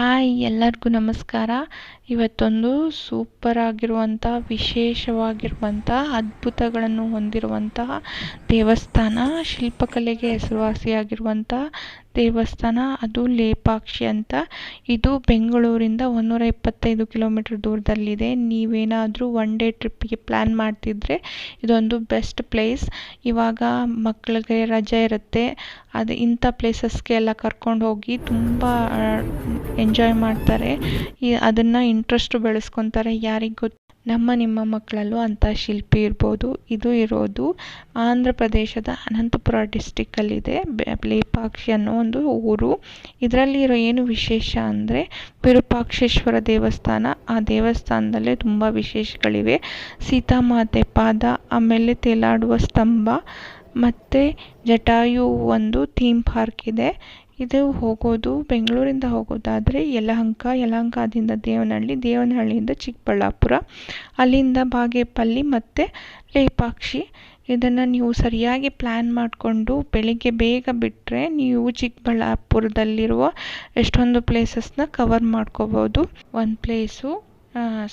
Hi ಎಲ್ಲರಿಗೂ ನಮಸ್ಕಾರ. ಇವತ್ತೊಂದು ಸೂಪರ್ ಆಗಿರುವಂಥ ವಿಶೇಷವಾಗಿರುವಂಥ ಅದ್ಭುತಗಳನ್ನು ಹೊಂದಿರುವಂತಹ ದೇವಸ್ಥಾನ ಶಿಲ್ಪಕಲೆಗೆ ಹೆಸರುವಾಸಿಯಾಗಿರುವಂಥ ದೇವಸ್ಥಾನ, ಅದು ಲೇಪಾಕ್ಷಿ ಅಂತ. ಇದು ಬೆಂಗಳೂರಿಂದ ಒಂದೂರ ಇಪ್ಪತ್ತೈದು ಕಿಲೋಮೀಟರ್ ದೂರದಲ್ಲಿದೆ. ನೀವೇನಾದರೂ ಒನ್ ಡೇ ಟ್ರಿಪ್ಪಿಗೆ ಪ್ಲ್ಯಾನ್ ಮಾಡ್ತಿದ್ರೆ ಇದೊಂದು ಬೆಸ್ಟ್ ಪ್ಲೇಸ್ ಇವಾಗ ಮಕ್ಕಳಿಗೆ ರಜೆ ಇರುತ್ತೆ. ಅದು ಇಂಥ ಪ್ಲೇಸಸ್ಗೆ ಎಲ್ಲ ಕರ್ಕೊಂಡು ಹೋಗಿ ತುಂಬ ಎಂಜಾಯ್ ಮಾಡ್ತಾರೆ. ಈ, ಅದನ್ನು ಇಂಟ್ರೆಸ್ಟ್ ಬೆಳೆಸ್ಕೊತಾರೆ. ಯಾರಿಗೆ ಗೊತ್ತು? ನಮ್ಮ ನಿಮ್ಮ ಮಕ್ಕಳಲ್ಲೂ ಅಂಥ ಶಿಲ್ಪಿ ಇರ್ಬೋದು. ಇದು ಇರೋದು ಆಂಧ್ರ ಪ್ರದೇಶದ ಅನಂತಪುರ ಡಿಸ್ಟಿಕ್ಕಲ್ಲಿದೆ ಲೇಪಾಕ್ಷಿ ಅನ್ನೋ ಒಂದು ಊರು. ಇದರಲ್ಲಿರೋ ಏನು ವಿಶೇಷ ಅಂದರೆ ವಿರೂಪಾಕ್ಷೇಶ್ವರ ದೇವಸ್ಥಾನ. ಆ ದೇವಸ್ಥಾನದಲ್ಲೇ ತುಂಬ ವಿಶೇಷಗಳಿವೆ. ಸೀತಾಮಾತೆ ಪಾದ, ಆಮೇಲೆ ತೇಲಾಡುವ ಸ್ತಂಭ, ಮತ್ತು ಜಟಾಯು ಒಂದು ಥೀಮ್ ಪಾರ್ಕ್ ಇದೆ. ಇದು ಹೋಗೋದು ಬೆಂಗಳೂರಿಂದ ಹೋಗೋದಾದರೆ ಯಲಹಂಕ, ಯಲಹಂಕದಿಂದ ದೇವನಹಳ್ಳಿ, ದೇವನಹಳ್ಳಿಯಿಂದ ಚಿಕ್ಕಬಳ್ಳಾಪುರ, ಅಲ್ಲಿಂದ ಬಾಗೇಪಲ್ಲಿ ಮತ್ತು ಲೇಪಾಕ್ಷಿ. ಇದನ್ನು ನೀವು ಸರಿಯಾಗಿ ಪ್ಲ್ಯಾನ್ ಮಾಡಿಕೊಂಡು ಬೆಳಿಗ್ಗೆ ಬೇಗ ಬಿಟ್ಟರೆ ನೀವು ಚಿಕ್ಕಬಳ್ಳಾಪುರದಲ್ಲಿರುವ ಎಷ್ಟೊಂದು ಪ್ಲೇಸಸ್ನ ಕವರ್ ಮಾಡ್ಕೋಬೋದು. ಒಂದು ಪ್ಲೇಸು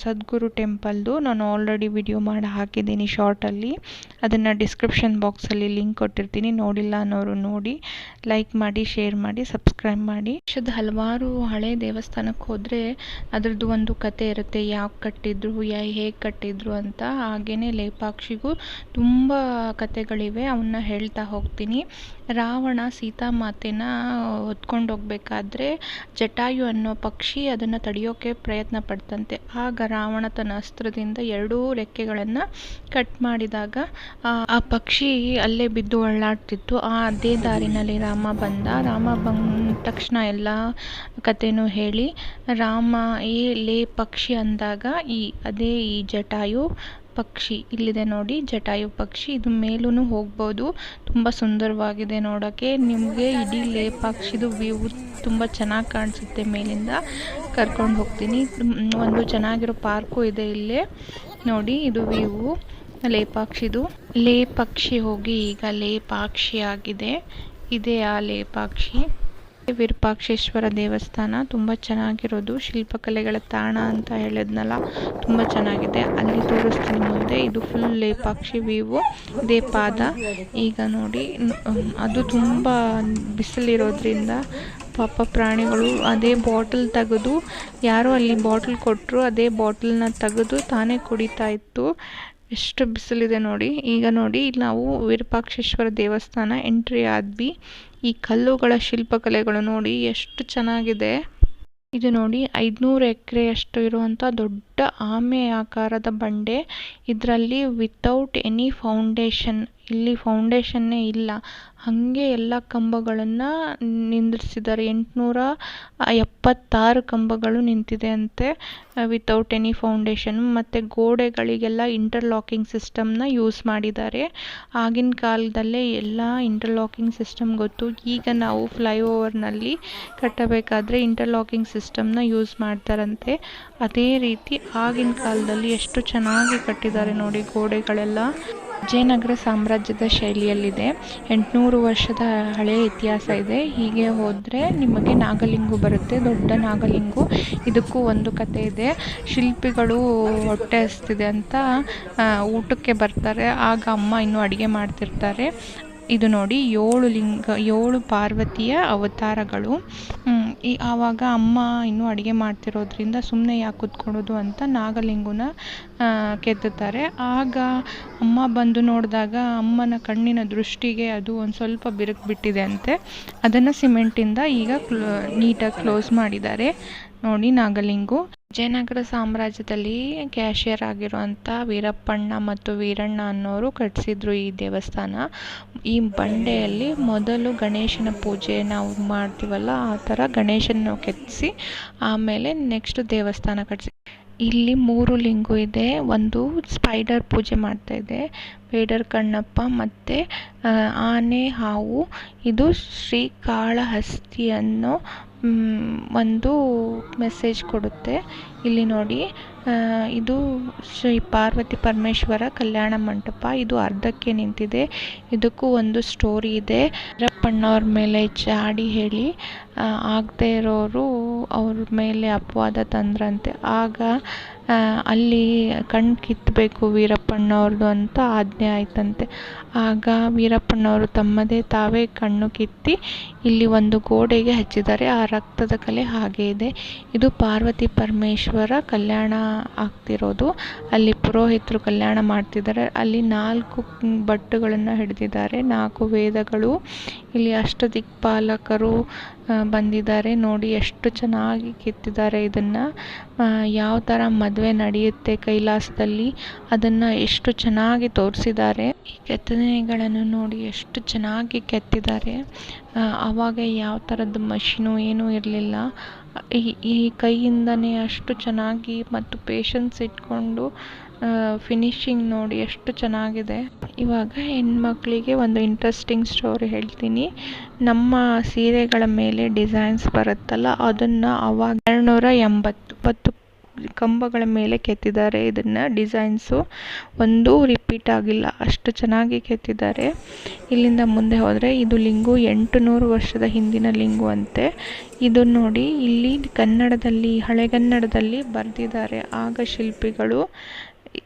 ಸದ್ಗುರು ಟೆಂಪಲ್ದು ನಾನು ಆಲ್ರೆಡಿ ವಿಡಿಯೋ ಮಾಡಿ ಹಾಕಿದ್ದೀನಿ ಶಾರ್ಟಲ್ಲಿ ಅದನ್ನು ಡಿಸ್ಕ್ರಿಪ್ಷನ್ ಬಾಕ್ಸಲ್ಲಿ ಲಿಂಕ್ ಕೊಟ್ಟಿರ್ತೀನಿ, ನೋಡಿಲ್ಲ ಅನ್ನೋರು ನೋಡಿ. ಲೈಕ್ ಮಾಡಿ ಶೇರ್ ಮಾಡಿ ಸಬ್ಸ್ಕ್ರೈಬ್ ಮಾಡಿ. ದೇಶದ ಹಲವಾರು ಹಳೆ ದೇವಸ್ಥಾನಕ್ಕೆ ಹೋದರೆ ಅದರದ್ದು ಒಂದು ಕತೆ ಇರುತ್ತೆ, ಯಾವ ಕಟ್ಟಿದ್ರು, ಯಾ, ಹೇಗೆ ಕಟ್ಟಿದ್ರು ಅಂತ. ಹಾಗೆಯೇ ಲೇಪಾಕ್ಷಿಗೂ ತುಂಬ ಕತೆಗಳಿವೆ ಅವನ್ನ ಹೇಳ್ತಾ ಹೋಗ್ತೀನಿ. ರಾವಣ ಸೀತಾಮಾತೆನ ಹೊತ್ಕೊಂಡು ಹೋಗ್ಬೇಕಾದ್ರೆ ಜಟಾಯು ಅನ್ನೋ ಪಕ್ಷಿ ಅದನ್ನು ತಡೆಯೋಕ್ಕೆ ಪ್ರಯತ್ನ ಪಡ್ತಂತೆ. ಆಗ ರಾವಣ ತನ್ನ ಅಸ್ತ್ರದಿಂದ ಎರಡೂ ರೆಕ್ಕೆಗಳನ್ನು ಕಟ್ ಮಾಡಿದಾಗ ಆ ಪಕ್ಷಿ ಅಲ್ಲೇ ಬಿದ್ದು ಅಳ್ಳಾಡ್ತಿತ್ತು. ಆ ಅದೇ ದಾರಿನಲ್ಲಿ ರಾಮ ಬಂದ. ರಾಮ ಬಂದ ತಕ್ಷಣ ಎಲ್ಲ ಕಥೆನೂ ಹೇಳಿ, ರಾಮ, ಏ, ಲೇ ಪಕ್ಷಿ ಅಂದಾಗ ಈ, ಅದೇ ಈ ಜಟಾಯು ಪಕ್ಷಿ ಇಲ್ಲಿದೆ ನೋಡಿ, ಜಟಾಯು ಪಕ್ಷಿ. ಇದು ಮೇಲೂ ಹೋಗ್ಬೋದು. ತುಂಬ ಸುಂದರವಾಗಿದೆ ನೋಡೋಕ್ಕೆ ನಿಮಗೆ ಇಡೀ ಲೇಪಾಕ್ಷಿದು ವ್ಯೂ ತುಂಬ ಚೆನ್ನಾಗಿ ಕಾಣಿಸುತ್ತೆ ಮೇಲಿಂದ ಕರ್ಕೊಂಡು ಹೋಗ್ತೀನಿ. ಒಂದು ಚೆನ್ನಾಗಿರೋ ಪಾರ್ಕು ಇದೆ ಇಲ್ಲೇ. ನೋಡಿ, ಇದು ವ್ಯೂ ಲೇಪಾಕ್ಷಿದು. ಲೇಪಾಕ್ಷಿ ಹೋಗಿ ಈಗ ಲೇಪಾಕ್ಷಿ ಆಗಿದೆ ಇದೆ ಆ ಲೇಪಾಕ್ಷಿ. ವಿರೂಪಾಕ್ಷೇಶ್ವರ ದೇವಸ್ಥಾನ ತುಂಬ ಚೆನ್ನಾಗಿರೋದು. ಶಿಲ್ಪಕಲೆಗಳ ತಾಣ ಅಂತ ಹೇಳಿದ್ನಲ್ಲ, ತುಂಬ ಚೆನ್ನಾಗಿದೆ. ಅಲ್ಲಿ ತೋರಿಸ್ತೀನಿ ಮುಂದೆ. ಇದು ಫುಲ್ ಲೇಪಾಕ್ಷಿ ವ್ಯೂ ಇದೇ ಪಾದ. ಈಗ ನೋಡಿ, ಅದು ತುಂಬ ಬಿಸಿಲಿರೋದ್ರಿಂದ ಪಾಪ ಪ್ರಾಣಿಗಳು ಅದೇ ಬಾಟಲ್ ತೆಗೆದು, ಯಾರೋ ಅಲ್ಲಿ ಬಾಟಲ್ ಕೊಟ್ಟರು ಅದೇ ಬಾಟಲ್ನ ತೆಗೆದು ತಾನೇ ಕುಡಿತಾ ಇತ್ತು. ಎಷ್ಟು ಬಿಸಿಲಿದೆ ನೋಡಿ. ಈಗ ನೋಡಿ ಇಲ್ಲಿ ನಾವು ವಿರೂಪಾಕ್ಷೇಶ್ವರ ದೇವಸ್ಥಾನ ಎಂಟ್ರಿ ಆದ್ವಿ. ಈ ಕಲ್ಲುಗಳ ಶಿಲ್ಪಕಲೆಗಳು ನೋಡಿ ಎಷ್ಟು ಚೆನ್ನಾಗಿದೆ. ಇದು ನೋಡಿ ಐದುನೂರು ಎಕರೆಯಷ್ಟು ಇರುವಂಥ ದೊಡ್ಡ ಆಮೆ ಆಕಾರದ ಬಂಡೆ. ಇದರಲ್ಲಿ ವಿತೌಟ್ ಎನಿ ಫೌಂಡೇಶನ್ ಇಲ್ಲಿ ಫೌಂಡೇಶನ್ನೇ ಇಲ್ಲ. ಹಾಗೆ ಎಲ್ಲ ಕಂಬಗಳನ್ನು ನಿಂದ್ರಿಸಿದ್ದಾರೆ. ಎಂಟುನೂರ ಎಪ್ಪತ್ತಾರು ಕಂಬಗಳು ನಿಂತಿದೆ ಅಂತೆ ವಿತೌಟ್ ಎನಿ ಫೌಂಡೇಶನ್ ಮತ್ತು ಗೋಡೆಗಳಿಗೆಲ್ಲ ಇಂಟರ್ಲಾಕಿಂಗ್ ಸಿಸ್ಟಮ್ನ ಯೂಸ್ ಮಾಡಿದ್ದಾರೆ. ಆಗಿನ ಕಾಲದಲ್ಲೇ ಎಲ್ಲ ಇಂಟರ್ಲಾಕಿಂಗ್ ಸಿಸ್ಟಮ್ ಗೊತ್ತು. ಈಗ ನಾವು ಫ್ಲೈಓವರ್ನಲ್ಲಿ ಕಟ್ಟಬೇಕಾದ್ರೆ ಇಂಟರ್ಲಾಕಿಂಗ್ ಸಿಸ್ಟಮ್ನ ಯೂಸ್ ಮಾಡ್ತಾರಂತೆ. ಅದೇ ರೀತಿ ಆಗಿನ ಕಾಲದಲ್ಲಿ ಎಷ್ಟು ಚೆನ್ನಾಗಿ ಕಟ್ಟಿದ್ದಾರೆ ನೋಡಿ ಗೋಡೆಗಳೆಲ್ಲ. ವಿಜಯನಗರ ಸಾಮ್ರಾಜ್ಯದ ಶೈಲಿಯಲ್ಲಿದೆ. ಎಂಟುನೂರು ವರ್ಷದ ಹಳೆಯ ಇತಿಹಾಸ ಇದೆ. ಹೀಗೆ ಹೋದರೆ ನಿಮಗೆ ನಾಗಲಿಂಗು ಬರುತ್ತೆ, ದೊಡ್ಡ ನಾಗಲಿಂಗು. ಇದಕ್ಕೂ ಒಂದು ಕತೆ ಇದೆ. ಶಿಲ್ಪಿಗಳು ಹೊಟ್ಟೆ ಹಸ್ತಿದೆ ಅಂತ ಊಟಕ್ಕೆ ಬರ್ತಾರೆ. ಆಗ ಅಮ್ಮ ಇನ್ನೂ ಅಡುಗೆ ಮಾಡ್ತಿರ್ತಾರೆ. ಇದು ನೋಡಿ ಏಳು ಲಿಂಗ, ಏಳು ಪಾರ್ವತಿಯ ಅವತಾರಗಳು. ಈ ಆವಾಗ ಅಮ್ಮ ಇನ್ನೂ ಅಡುಗೆ ಮಾಡ್ತಿರೋದ್ರಿಂದ ಸುಮ್ಮನೆ ಯಾಕೆ ಕೂತ್ಕೊಳ್ಳೋದು ಅಂತ ನಾಗಲಿಂಗನ ಕೆತ್ತುತ್ತಾರೆ. ಆಗ ಅಮ್ಮ ಬಂದು ನೋಡಿದಾಗ ಅಮ್ಮನ ಕಣ್ಣಿನ ದೃಷ್ಟಿಗೆ ಅದು ಒಂದು ಸ್ವಲ್ಪ ಬಿರುಕು ಬಿಟ್ಟಿದೆ ಅಂತೆ ಅದನ್ನು ಸಿಮೆಂಟಿಂದ ಈಗ ಕ್ಲೋ, ನೀಟಾಗಿ ಕ್ಲೋಸ್ ಮಾಡಿದ್ದಾರೆ. ನೋಡಿ ನಾಗಲಿಂಗು. ವಿಜಯನಗರ ಸಾಮ್ರಾಜ್ಯದಲ್ಲಿ ಕ್ಯಾಶಿಯರ್ ಆಗಿರುವಂಥ ವೀರಪ್ಪಣ್ಣ ಮತ್ತು ವೀರಣ್ಣ ಅನ್ನೋರು ಕಟ್ಟಿಸಿದ್ರು ಈ ದೇವಸ್ಥಾನ. ಈ ಬಂಡೆಯಲ್ಲಿ ಮೊದಲು ಗಣೇಶನ ಪೂಜೆ ನಾವು ಮಾಡ್ತೀವಲ್ಲ, ಆ ಥರ ಗಣೇಶನ ಕೆತ್ತಿಸಿ ಆಮೇಲೆ ನೆಕ್ಸ್ಟ್ ದೇವಸ್ಥಾನ ಕಟ್ಟಿಸಿ ಇಲ್ಲಿ ಮೂರು ಲಿಂಗು ಇದೆ. ಒಂದು ಸ್ಪೈಡರ್ ಪೂಜೆ ಮಾಡ್ತಾ ಇದೆ. ಬೇಡರ ಕಣ್ಣಪ್ಪ ಮತ್ತು ಆನೆ, ಹಾವು. ಇದು ಶ್ರೀಕಾಳಹಸ್ತಿ ಅನ್ನೋ ಒಂದು ಮೆಸೇಜ್ ಕೊಡುತ್ತೆ. ಇಲ್ಲಿ ನೋಡಿ ಇದು ಶ್ರೀ ಪಾರ್ವತಿ ಪರಮೇಶ್ವರ ಕಲ್ಯಾಣ ಮಂಟಪ. ಇದು ಅರ್ಧಕ್ಕೆ ನಿಂತಿದೆ. ಇದಕ್ಕೂ ಒಂದು ಸ್ಟೋರಿ ಇದೆ. ವೀರಪ್ಪಣ್ಣವ್ರ ಮೇಲೆ ಚಾಡಿ ಹೇಳಿ ಆಗದೆ ಇರೋರು ಅವ್ರ ಮೇಲೆ ಅಪವಾದ ತಂದ್ರಂತೆ. ಆಗ ಅಲ್ಲಿ ಕಣ್ಣು ಕಿತ್ತಬೇಕು ವೀರಪ್ಪಣ್ಣವ್ರದ್ದು ಅಂತ ಆಜ್ಞೆ ಆಯ್ತಂತೆ. ಆಗ ವೀರಪ್ಪಣ್ಣವರು ತಮ್ಮದೇ ತಾವೇ ಕಣ್ಣು ಕಿತ್ತಿ ಇಲ್ಲಿ ಒಂದು ಗೋಡೆಗೆ ಹಚ್ಚಿದ್ದಾರೆ. ಆ ರಕ್ತದ ಕಲೆ ಹಾಗೆ ಇದೆ. ಇದು ಪಾರ್ವತಿ ಪರಮೇಶ್ವರ ಕಲ್ಯಾಣ ಆಗ್ತಿರೋದು. ಅಲ್ಲಿ ಪುರೋಹಿತರು ಕಲ್ಯಾಣ ಮಾಡ್ತಿದ್ದಾರೆ. ಅಲ್ಲಿ ನಾಲ್ಕು ಬಟ್ಟುಗಳನ್ನು ಹಿಡಿದಿದ್ದಾರೆ. ನಾಲ್ಕು ವೇದಗಳು. ಇಲ್ಲಿ ಅಷ್ಟ ದಿಕ್ಪಾಲಕರು ಬಂದಿದ್ದಾರೆ. ನೋಡಿ ಎಷ್ಟು ಚೆನ್ನಾಗಿ ಕೆತ್ತಿದ್ದಾರೆ ಇದನ್ನು. ಯಾವ ಥರ ಮದುವೆ ನಡೆಯುತ್ತೆ ಕೈಲಾಸದಲ್ಲಿ. ಅದನ್ನು ಎಷ್ಟು ಚೆನ್ನಾಗಿ ತೋರಿಸಿದ್ದಾರೆ. ಈ ಕೆತ್ತನೆಗಳನ್ನು ನೋಡಿ ಎಷ್ಟು ಚೆನ್ನಾಗಿ ಕೆತ್ತಿದ್ದಾರೆ. ಆವಾಗ ಯಾವ ಥರದ್ದು ಮಷಿನು ಏನೂ ಇರಲಿಲ್ಲ. ಈ ಈ ಕೈಯಿಂದನೇ ಅಷ್ಟು ಚೆನ್ನಾಗಿ ಮತ್ತು ಪೇಶನ್ಸ್ ಇಟ್ಕೊಂಡು ಫಿನಿಶಿಂಗ್ ನೋಡಿ ಎಷ್ಟು ಚೆನ್ನಾಗಿದೆ. ಇವಾಗ ಹೆಣ್ಮಕ್ಳಿಗೆ ಒಂದು ಇಂಟ್ರೆಸ್ಟಿಂಗ್ ಸ್ಟೋರಿ ಹೇಳ್ತೀನಿ. ನಮ್ಮ ಸೀರೆಗಳ ಮೇಲೆ ಡಿಸೈನ್ಸ್ ಬರುತ್ತಲ್ಲ, ಅದನ್ನು ಅವಾಗ ಎರಡುನೂರ ಎಂಬತ್ತು ಕಂಬಗಳ ಮೇಲೆ ಕೆತ್ತಿದ್ದಾರೆ. ಇದನ್ನ ಡಿಸೈನ್ಸು ಒಂದು ರಿಪೀಟ್ ಆಗಿಲ್ಲ. ಅಷ್ಟು ಚೆನ್ನಾಗಿ ಕೆತ್ತಿದ್ದಾರೆ. ಇಲ್ಲಿಂದ ಮುಂದೆ ಹೋದರೆ ಇದು ಲಿಂಗು ಎಂಟು ನೂರು ವರ್ಷದ ಹಿಂದಿನ ಲಿಂಗು ಅಂತೆ. ಇದು ನೋಡಿ, ಇಲ್ಲಿ ಕನ್ನಡದಲ್ಲಿ ಹಳೆಗನ್ನಡದಲ್ಲಿ ಬರೆದಿದ್ದಾರೆ. ಆಗ ಶಿಲ್ಪಿಗಳು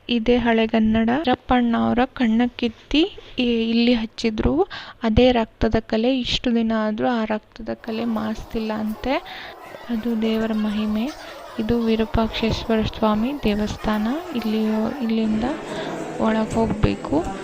ಇದೇ ಹಳೆಗನ್ನಡ ರಪ್ಪಣ್ಣ ಅವರ ಕಣ್ಣ ಕಿತ್ತಿ ಇಲ್ಲಿ ಹಚ್ಚಿದ್ರು. ಅದೇ ರಕ್ತದ ಕಲೆ. ಇಷ್ಟು ದಿನ ಆದರೂ ಆ ರಕ್ತದ ಕಲೆ ಮಾಸ್ತಿಲ್ಲ ಅಂತೆ. ಅದು ದೇವರ ಮಹಿಮೆ. ಇದು ವಿರೂಪಾಕ್ಷೇಶ್ವರ ಸ್ವಾಮಿ ದೇವಸ್ಥಾನ. ಇಲ್ಲಿ ಇಲ್ಲಿಂದ ಒಳಗೆ ಹೋಗಬೇಕು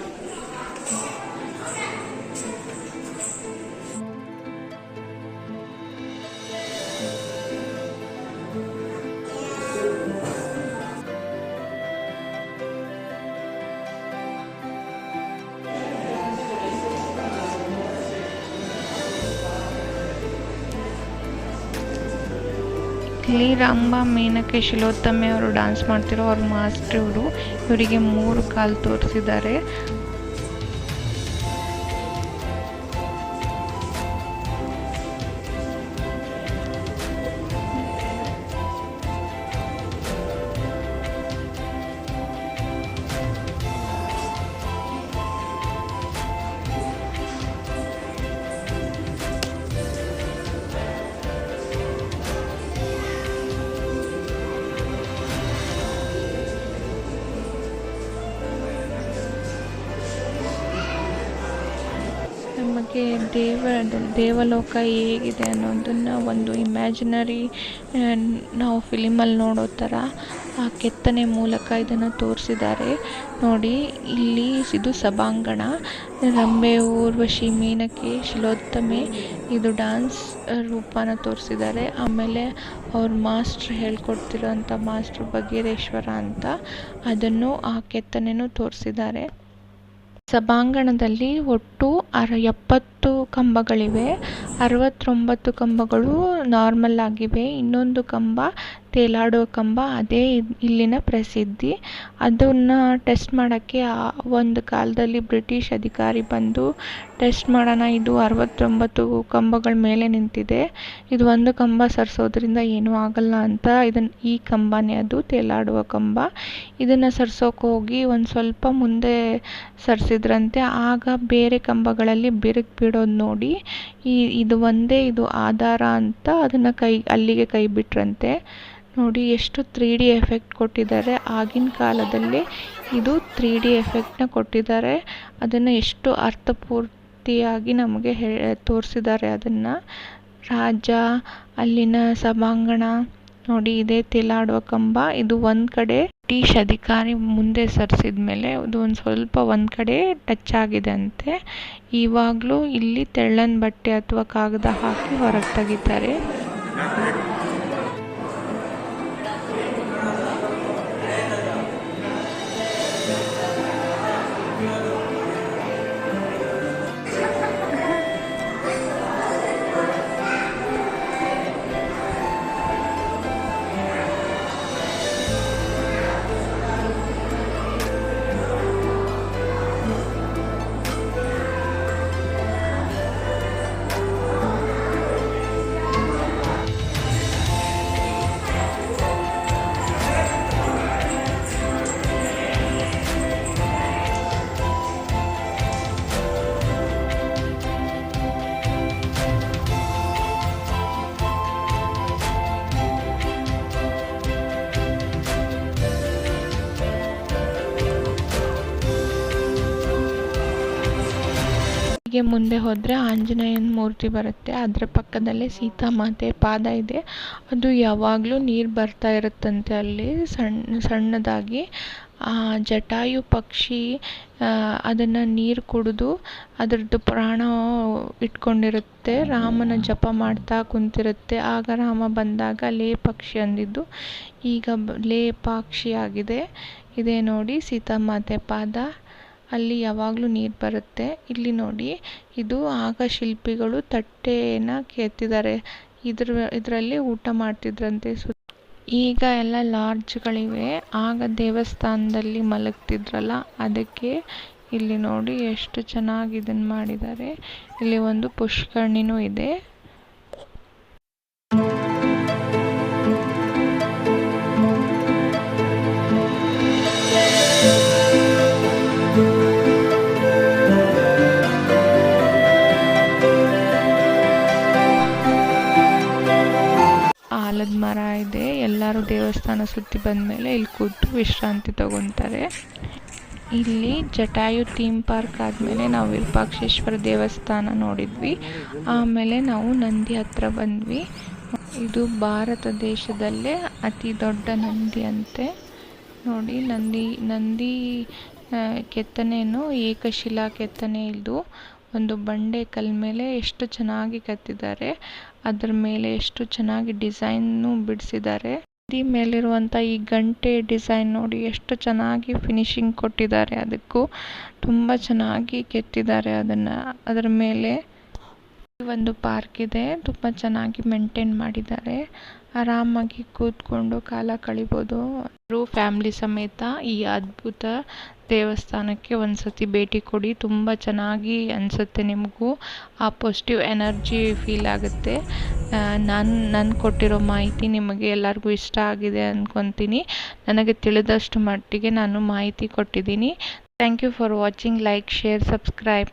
ಇಲ್ಲಿ ರಂಭ ಮೇನಕೆ ಶಿಲೋತ್ತಮೆ ಅವರು ಡಾನ್ಸ್ ಮಾಡ್ತಿರೋ ಅವ್ರ ಮಾಸ್ಟ್ರು ಇವರು. ಇವರಿಗೆ ಮೂರು ಕಾಲು ತೋರಿಸಿದ್ದಾರೆ. ನಮಗೆ ದೇವ ದೇವಲೋಕ ಹೇಗಿದೆ ಅನ್ನೋದನ್ನು ಒಂದು ಇಮ್ಯಾಜಿನರಿ ನಾವು ಫಿಲಿಮಲ್ಲಿ ನೋಡೋ ಥರ ಆ ಕೆತ್ತನೆ ಮೂಲಕ ಇದನ್ನು ತೋರಿಸಿದ್ದಾರೆ. ನೋಡಿ, ಇಲ್ಲಿ ಇದು ಸಭಾಂಗಣ. ರಂಬೆ ಊರ್ವಶಿ ಮೇನಕೆ ಶಿಲೋತ್ತಮೆ ಇದು ಡ್ಯಾನ್ಸ್ ರೂಪನ ತೋರಿಸಿದ್ದಾರೆ. ಆಮೇಲೆ ಅವ್ರ ಮಾಸ್ಟ್ರ್ ಹೇಳ್ಕೊಡ್ತಿರೋಂಥ ಮಾಸ್ಟ್ರ್ ಬಗೆರೇಶ್ವರ ಅಂತ ಅದನ್ನು ಆ ಕೆತ್ತನೆನೂ ತೋರಿಸಿದ್ದಾರೆ. ಸಭಾಂಗಣದಲ್ಲಿ ಒಟ್ಟು ಅರ ಎಪ್ಪತ್ತು ಕಂಬಗಳಿವೆ. ಅರವತ್ತೊಂಬತ್ತು ಕಂಬಗಳು ನಾರ್ಮಲ್ ಆಗಿವೆ. ಇನ್ನೊಂದು ಕಂಬ ತೇಲಾಡೋ ಕಂಬ ಅದೇ ಇಲ್ಲಿನ ಪ್ರಸಿದ್ಧಿ. ಅದನ್ನು ಟೆಸ್ಟ್ ಮಾಡೋಕ್ಕೆ ಒಂದು ಕಾಲದಲ್ಲಿ ಬ್ರಿಟಿಷ್ ಅಧಿಕಾರಿ ಬಂದು ಟೆಸ್ಟ್ ಮಾಡೋಣ, ಇದು ಅರವತ್ತೊಂಬತ್ತು ಕಂಬಗಳ ಮೇಲೆ ನಿಂತಿದೆ. ಇದು ಒಂದು ಕಂಬ ಸರಿಸೋದ್ರಿಂದ ಏನೂ ಆಗಲ್ಲ ಅಂತ ಇದನ್ನು ಈ ಕಂಬನೇ ಅದು, ತೇಲಾಡುವ ಕಂಬ. ಇದನ್ನು ಸರಿಸೋಕೆ ಹೋಗಿ ಒಂದು ಸ್ವಲ್ಪ ಮುಂದೆ ಸರಿಸಿದ್ರಂತೆ, ಆಗ ಬೇರೆ ಕಂಬಗಳಲ್ಲಿ ಬಿರುಕು ಬಿಡೋದು ನೋಡಿ, ಈ, ಇದು ಒಂದೇ, ಇದು ಆಧಾರ ಅಂತ ಅದನ್ನು ಕೈ, ಅಲ್ಲಿಗೆ ಕೈ ಬಿಟ್ರಂತೆ. ನೋಡಿ ಎಷ್ಟು ತ್ರೀ ಡಿ ಎಫೆಕ್ಟ್ ಕೊಟ್ಟಿದ್ದಾರೆ. ಆಗಿನ ಕಾಲದಲ್ಲಿ ಇದು ತ್ರೀ ಡಿ ಎಫೆಕ್ಟ್ನ ಕೊಟ್ಟಿದ್ದಾರೆ. ಅದನ್ನು ಎಷ್ಟು ಅರ್ಥಪೂರ್ತಿಯಾಗಿ ನಮಗೆ ಹೇ, ತೋರಿಸಿದ್ದಾರೆ ಅದನ್ನು. ರಾಜ, ಅಲ್ಲಿನ ಸಭಾಂಗಣ, ನೋಡಿ ಇದೇ, ತಿಲಾಡುವ ಕಂಬ. ಇದು ಒಂದು ಕಡೆ ಬ್ರಿಟಿಷ್ ಅಧಿಕಾರಿ ಮುಂದೆ ಸರಿಸಿದ ಮೇಲೆ ಅದು ಒಂದು ಸ್ವಲ್ಪ ಒಂದು ಕಡೆ ಟಚ್ ಆಗಿದೆ ಅಂತೆ. ಇವಾಗಲೂ ಇಲ್ಲಿ ತೆಳ್ಳನ ಬಟ್ಟೆ ಅಥವಾ ಕಾಗದ ಹಾಕಿ ಹೊರಗೆ ತೆಗಿತಾರೆ. ಹೀಗೆ ಮುಂದೆ ಹೋದರೆ ಆಂಜನೇಯನ ಮೂರ್ತಿ ಬರುತ್ತೆ. ಅದರ ಪಕ್ಕದಲ್ಲೇ ಸೀತಾಮಾತೆ ಪಾದ ಇದೆ. ಅದು ಯಾವಾಗಲೂ ನೀರು ಬರ್ತಾ ಇರುತ್ತಂತೆ ಅಲ್ಲಿ. ಸಣ್ಣ ಸಣ್ಣದಾಗಿ, ಆ, ಜಟಾಯು ಪಕ್ಷಿ ಅದನ್ನು ನೀರು ಕುಡಿದು ಅದರದ್ದು ಪ್ರಾಣ ಇಟ್ಕೊಂಡಿರುತ್ತೆ. ರಾಮನ ಜಪ ಮಾಡ್ತಾ ಕುಂತಿರುತ್ತೆ. ಆಗ ರಾಮ ಬಂದಾಗ ಲೇ ಪಕ್ಷಿ ಅಂದಿದ್ದು. ಈಗ ಲೇ ಪಾಕ್ಷಿ ಆಗಿದೆ. ಇದೇ ನೋಡಿ ಸೀತಾಮಾತೆ ಪಾದ. ಅಲ್ಲಿ ಯಾವಾಗಲೂ ನೀರು ಬರುತ್ತೆ. ಇಲ್ಲಿ ನೋಡಿ, ಇದು ಆಗ ಶಿಲ್ಪಿಗಳು ತಟ್ಟೆನ ಕೆತ್ತಿದ್ದಾರೆ. ಇದ್ರ, ಇದರಲ್ಲಿ ಊಟ ಮಾಡ್ತಿದ್ರಂತೆ ಸು. ಈಗ ಎಲ್ಲ ಲಾಡ್ಜ್ಗಳಿವೆ. ಆಗ ದೇವಸ್ಥಾನದಲ್ಲಿ ಮಲಗ್ತಿದ್ರಲ್ಲ, ಅದಕ್ಕೆ ಇಲ್ಲಿ ನೋಡಿ ಎಷ್ಟು ಚೆನ್ನಾಗಿ ಇದನ್ನು ಮಾಡಿದ್ದಾರೆ. ಇಲ್ಲಿ ಒಂದು ಪುಷ್ಕರಣಿನೂ ಇದೆ. ಆಲದ ಮರ ಇದೆ. ಎಲ್ಲರೂ ದೇವಸ್ಥಾನ ಸುತ್ತಿ ಬಂದಮೇಲೆ ಇಲ್ಲಿ ಕೂತು ವಿಶ್ರಾಂತಿ ತಗೊತಾರೆ. ಇಲ್ಲಿ ಜಟಾಯು ಥೀಮ್ ಪಾರ್ಕ್ ಆದಮೇಲೆ ನಾವು ವಿರೂಪಾಕ್ಷೇಶ್ವರ ದೇವಸ್ಥಾನ ನೋಡಿದ್ವಿ. ಆಮೇಲೆ ನಾವು ನಂದಿ ಹತ್ರ ಬಂದ್ವಿ. ಇದು ಭಾರತ ದೇಶದಲ್ಲೇ ಅತಿ ದೊಡ್ಡ ನಂದಿ ಅಂತೆ. ನೋಡಿ, ನಂದಿ ನಂದಿ ಕೆತ್ತನೆಯನ್ನು ಏಕಶಿಲಾ ಕೆತ್ತನೆ ಇದು. ಒಂದು ಬಂಡೆ ಕಲ್ಲು ಮೇಲೆ ಎಷ್ಟು ಚೆನ್ನಾಗಿ ಕೆತ್ತಿದ್ದಾರೆ, ಅದರ ಮೇಲೆ ಎಷ್ಟು ಚೆನ್ನಾಗಿ ಡಿಸೈನ್ನು ಬಿಡಿಸಿದ್ದಾರೆ. ನದಿ ಮೇಲಿರುವಂಥ ಈ ಗಂಟೆ ಡಿಸೈನ್ ನೋಡಿ ಎಷ್ಟು ಚೆನ್ನಾಗಿ ಫಿನಿಶಿಂಗ್ ಕೊಟ್ಟಿದ್ದಾರೆ, ಅದಕ್ಕೂ ತುಂಬಾ ಚೆನ್ನಾಗಿ ಕೆತ್ತಿದ್ದಾರೆ ಅದನ್ನ. ಅದರ ಮೇಲೆ ಒಂದು ಪಾರ್ಕ್ ಇದೆ. ತುಂಬಾ ಚೆನ್ನಾಗಿ ಮೇಂಟೈನ್ ಮಾಡಿದ್ದಾರೆ. ಆರಾಮಾಗಿ ಕೂತ್ಕೊಂಡು ಕಾಲ ಕಳಿಬೋದು. ಫ್ಯಾಮಿಲಿ ಸಮೇತ ಈ ಅದ್ಭುತ ದೇವಸ್ಥಾನಕ್ಕೆ ಒಂದ್ಸತಿ ಭೇಟಿ ಕೊಡಿ. ತುಂಬಾ ಚೆನ್ನಾಗಿ ಅನ್ಸುತ್ತೆ ನಿಮಗೂ. ಆ ಪಾಸಿಟಿವ್ ಎನರ್ಜಿ ಫೀಲ್ ಆಗುತ್ತೆ. ನಾನು ನಾನು ಕೊಟ್ಟಿರೋ ಮಾಹಿತಿ ನಿಮಗೆ ಎಲ್ಲರಿಗೂ ಇಷ್ಟ ಆಗಿದೆ ಅಂದ್ಕೊತೀನಿ ನನಗೆ ತಿಳಿದಷ್ಟು ಮಟ್ಟಿಗೆ ನಾನು ಮಾಹಿತಿ ಕೊಟ್ಟಿದ್ದೀನಿ. Thank you for watching like share subscribe